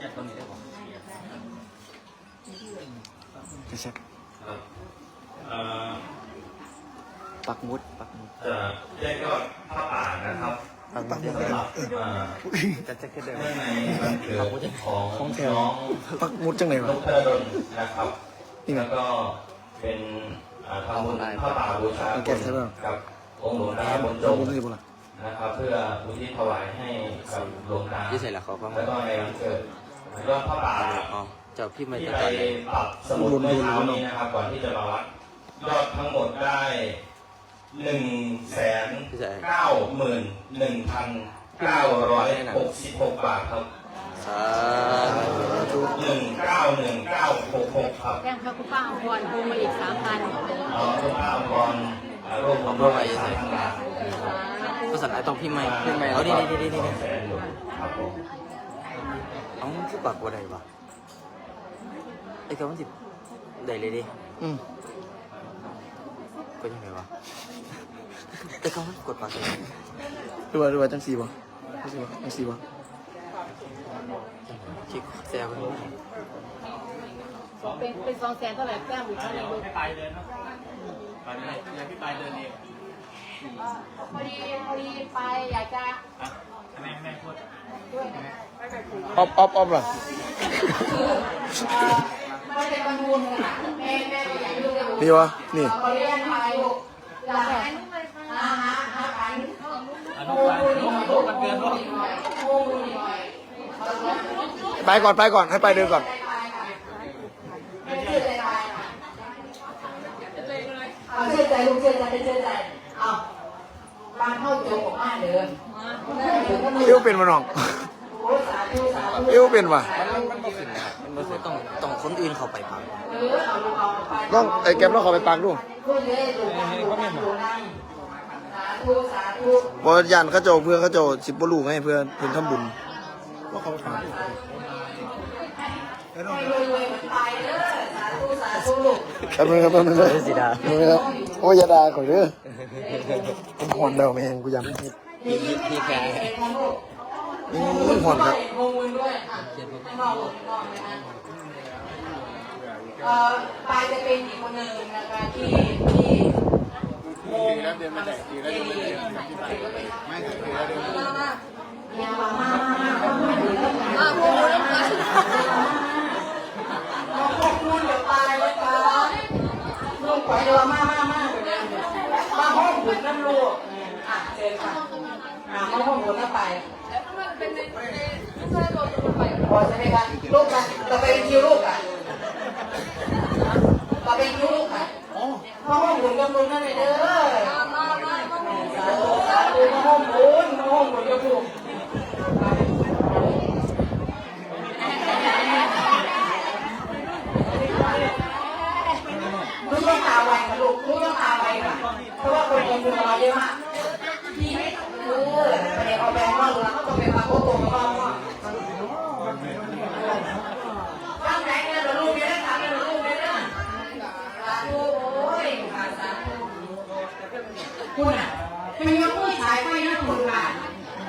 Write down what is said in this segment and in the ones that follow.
จะเช็คปักมุดปักมุดจะแยกยอดผ้าป่านะครับปักมุดยังไงสำหรับเอ่อจะเช็คแค่เดิมเนื่องในวันเกิดของน้องปักมุดจังไหนนวะกเตอร์ดนนะครับนี่แล้วก็เป็นทำบุญผ้าป่าบูชาเอาแกะใช่ป่ะกับองค์หลวงตาบนจงนะครับ เพื่ออุทิศถวายให้กับหลวงตายี่ใส่ละเขาบ้างแล้วก็ในวันเกิด ยอดผ้าป่าอ๋อเจ้าพี่ไม่ที่ตั้งไปใจเลยปรับสมุดเมื่อเช้านี้นะครับ ก่อนที่จะมาวัดยอดทั้งหมดได้หนึ่งแสนพี่ใส่เก้าหมื่นหนึ่งพันเก้าร้อยหกสิบหกบาทครับสาธุหนึ่งเก้าหนึ่งเก้าหกหกครับแจ้งพระคุณป้าอภรภูมิมาอีกสามพันน้องคุณป้าพรร่วมของร่วมไปใส่ทางการภาษาไทยต้องพี่ไม่พี่ไม่เอานี่นี่นี่นี่แสนครับผม เอาคือปากว่าใดวะไอ้คำว่าสิได้เลยดิอืมก็ยังไงวะไอ้คำว่ากดปากเลยดูว่าดูว่าจังสีบ่จังสีบ่จังสีบ่คิดแซวกันเป็นเป็นสองแสนเท่าไหร่แต้มอีกเท่าไหร่ลูกให้ตายเดินนะไปเลยอยากให้ตายเดินเองพอดีพอดีไปอยากจะอะแม่แม่พูดด้วยนะ ออฟออฟออฟล่ะไม่ได้บรรลุนะแม่แม่อยากดูเลยนี่วะ นี่ขอเรียนไปลูกอยากให้อาหารอาหารอนุบาลลูกลูกมันเกินลูกโอ้ดูหน่อยไปก่อนไปก่อน ให้ไปเดินก่อนไม่เชื่อใจไปเอาเชื่อใจลูกเชื่อใจเชื่อใจเอาบ้านเข้าโจของบ้านเดิมเอ้วเป็นมาน้องโอ้สาธุสาธุ เอ้วเป็นว่ะมันบ่ต้องต้องคนอื่นเข้าไปพังเออเอาลูกเอาไปต้องไอ้แก๊ปต้องขอไปปักดูพูดเลยลูกนั่งลูกนั่งลูกนั่งสาธุสาธุบริยานเขาเจ้าเพื่อเขาเจ้าสิบ่รู้ไงเพื่อเพิ่นทำบุญว่าเขาไปปักให้รวยๆมันไปเด้อสาธุสาธุลูกแป๊บนึงครับแป๊บนึงเลยสีดาครับโอ้ยอยาดาข่อยเด้อมันหอนแล้วแม่งกูย้ำให้พี่พี่แค่ ลูกนี่หอนครับงงมือด้วยอะให้มองลูกมองเลยนะเอ่อปายจะเป็นอีกคนหนึ่งนะคะที่ที่งงแล้วเดินมาไหนดีแล้วเดินมาไหนไม่ถึงแล้วเดินมามาอย่ามามามาอะพวกคุนะคะพวกคุณเดี๋ยวตายเลยค่ะลูกไปเดี๋ยวมามามามาห้องหุ่นน้ำลูกอะเชิญค่ะอะมาห้องหุ่นน้ำไป ป็นในลูกชายโดนลงไปใช่ไหมคะลูกค่ะต่อไปเป็นคิวลูกค่ะต่อไปคิวลูกค่ะห้องบุญกับบุญนั่นเองเด้อมามามาสาธุสาธุมาห้องบุญมห้องบุญกับบุญลูกต้องตาไวค่ะลูกลูกต้องตาไวค่ะเพราะว่าคนเรงยนบุญเราเยอะมาก คุณอะเป็นยกมือฉายไฟนะคุณค่ะ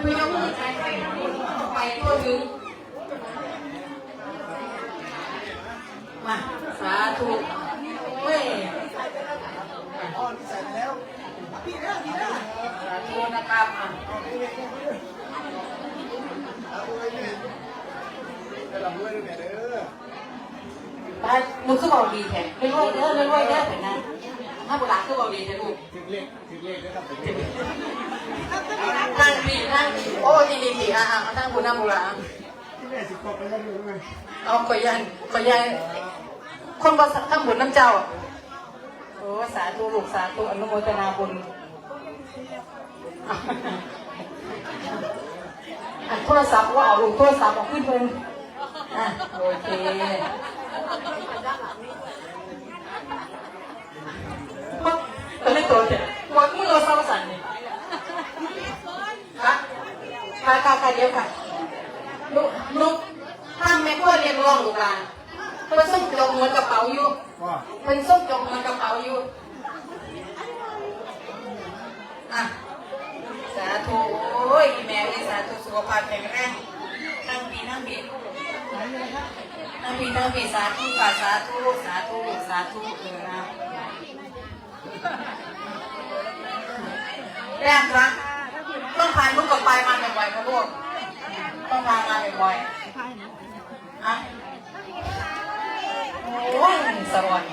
เป็นยกมือฉายไฟนะคุณไปทั่วถึงมาสาธุเว้ยอ่อนใส่แล้วพี่แล้วพี่แล้วสาธุนะครับอะไปมึงคือบอกดีแท้เรื่อยเด้อเรื่อยเด้อเห็นน ถ้าโบราณคือบอกดีแท้ลูกถึงเลขถึงเลขได้ครับนั่งดีนั่งดีโอ้ดีดีดีอะอะนั่งบุญนั่งโบราณที่แม่สิบกว่าไปแล้วดูไหมเอาขอยันขอยันคนบ่ทั้งบุญน้ำเจ้าโอ้สาธุลูกสาธุอนุโมทนาบุญอันโทรศัพท์ว่าเอาลูกโทรศัพท์เอาขึ้นเพิ่นอะโอเคตอนนี้ตัวเจ็บวัดมือเราเศร้าสั่นนี่ค่ะ ค่ะค่ะค่ะเดี๋ยวค่ะลูกลูกถ้าไม่ควรเรียกร้องลูกหลานเพิ่นส่งจงเหมือนกระเป๋าอยู่ว่าเป็นส้มจงมันกระเป๋าอยู่อะสาธุโอ้ยแม่เลยสาธุสุขภาพแข็งแรงนั่งปีนั่งปีนั่งปีนั่งปีสาธุค่ะสาธุสาธุสาธุเออนะแรกนะ ต้องพายลูกกับไปมาบ่อยๆนะลูกต้องพามาบ่อยๆอะโอ้ยสวรรค์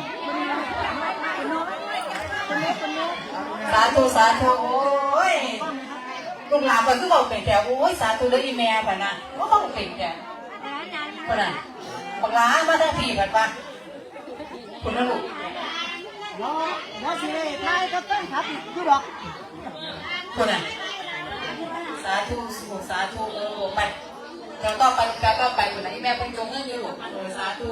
สาธุสาธุโอ้ยลูกหลานเพิ่นคือบอกเป็นแถวโอ้ยสาธุเด้ออีแม่พ่นน่ะว่าต้องเป็นแถวพ่นน่ะบักหลามาทั้งพี่พ่นป่ะคุณนะลูกเนาะเนาะสิเลยทายก็ต้องขับอีกคือดอกคุณน่ะ สาธุสาธุเออไปเราต้องไปเราต้องไปคุณน่ะอีแม่พิ่นจงเงินอยู่ลูกเออสาธุ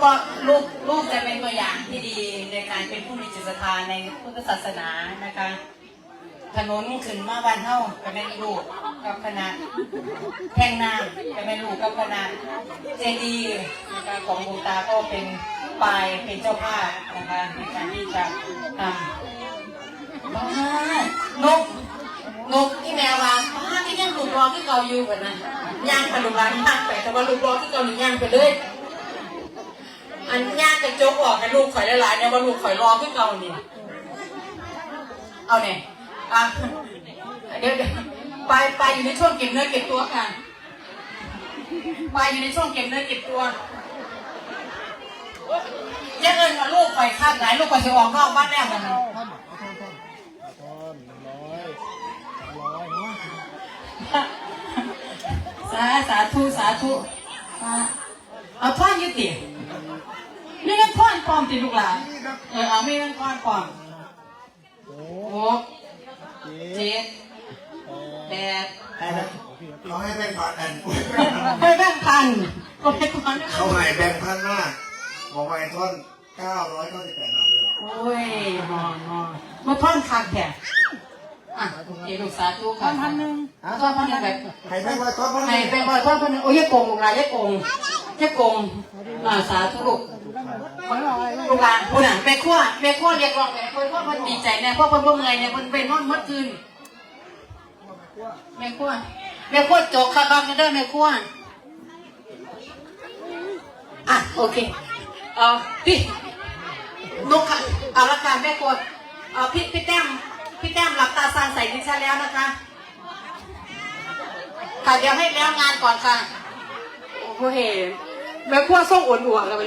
ก็ลูกลูกจะเป็นตัวอย่างที่ดีในการเป็นผู้มีจิตศรัทธาในพุทธศาสนานะคะถนนขึ้นมาบ้านเฮาก็เป็นลูกกับคณะแท่งน้ำก็เป็นลูกกับคณะเจดีนะคะของหลวงตาก็เป็นปลายเป็นเจ้าภาพนะคะในการที่จะ ทำบ้นกนกที่แมววางบ้าที่ยังลูกรอที่เกาอยู่กันนะย่างไปลูกหลานย่างไปแต่ว่าลูกรอที่เกาหนึ่งย่างไปเลยอันย่างกระจกออกกันลูกข่อยหลายๆเนี่ยว่าลูกข่อยรอขึ้นเก่านี่เอาเนี่ยอะเดี๋ยวเดี๋ยวไปไปอยู่ในช่วงเก็บเนื้อเก็บตัวกันไปอยู่ในช่วงเก็บเนื้อเก็บตัวอยังเงินมาลูกข่อยคาดไหนลูกข่อยจะออกนอกบ้านแน่มันท่อนเอาท่อนท่อนเอาท่อนหนึ่งร้อยสองร้อยเนาะสาสาธุสาธุสาเอาท่อนยุตินี่งั้นท่อนปลอมติลูกหลานเออเอาไม่งั้นท่อนปลอมโอ้หกเจ็ดเจ็ดแปดให้นะเราให้แบ่งพันอันให้แบ่งพันก็ให้ก่อนเขาให้แบ่งพันมากบอกว่าไอ้ท่อนเก้าร้อยเก้าสิบแปดบาทเลยโอ้ยหอนหอนมาท่อนคักแท้ อะเดี๋ยวลูกสาธุค่ะท่อนพันหนึ่งท่อนพันหนึ่งแบบให้แบ่งร้อยท่อนพันให้เป็นบ่อยท่อนพันหนึ่งโอ้ยอยาโกงลูกหลานอยาโกงอยาโกงอ่าสาธุลูกลูกหลานผู้หนังไปขั้วไปขั้วเรียกร้องไปขั้วเพราะมันดีใจแน่เพราะคนพวกเงยเนี่ยมันเป็นนอนมัดคืนแม่ขั้วแม่ขั้วโจกค่ะบ้างกันเด้อแม่ขั้วอะโอเคเออพี่นุกค่ะเอาละกันแม่ขั้วเออพี่พี่แต้ม พี่แก้มหลับตาซานใส่ดิฉันแล้วนะคะ ค่ะเดี๋ยวให้แล้วงานก่อนค่ะ โอ้โหเห็นแม่ขั้วส่งอวนๆกันไป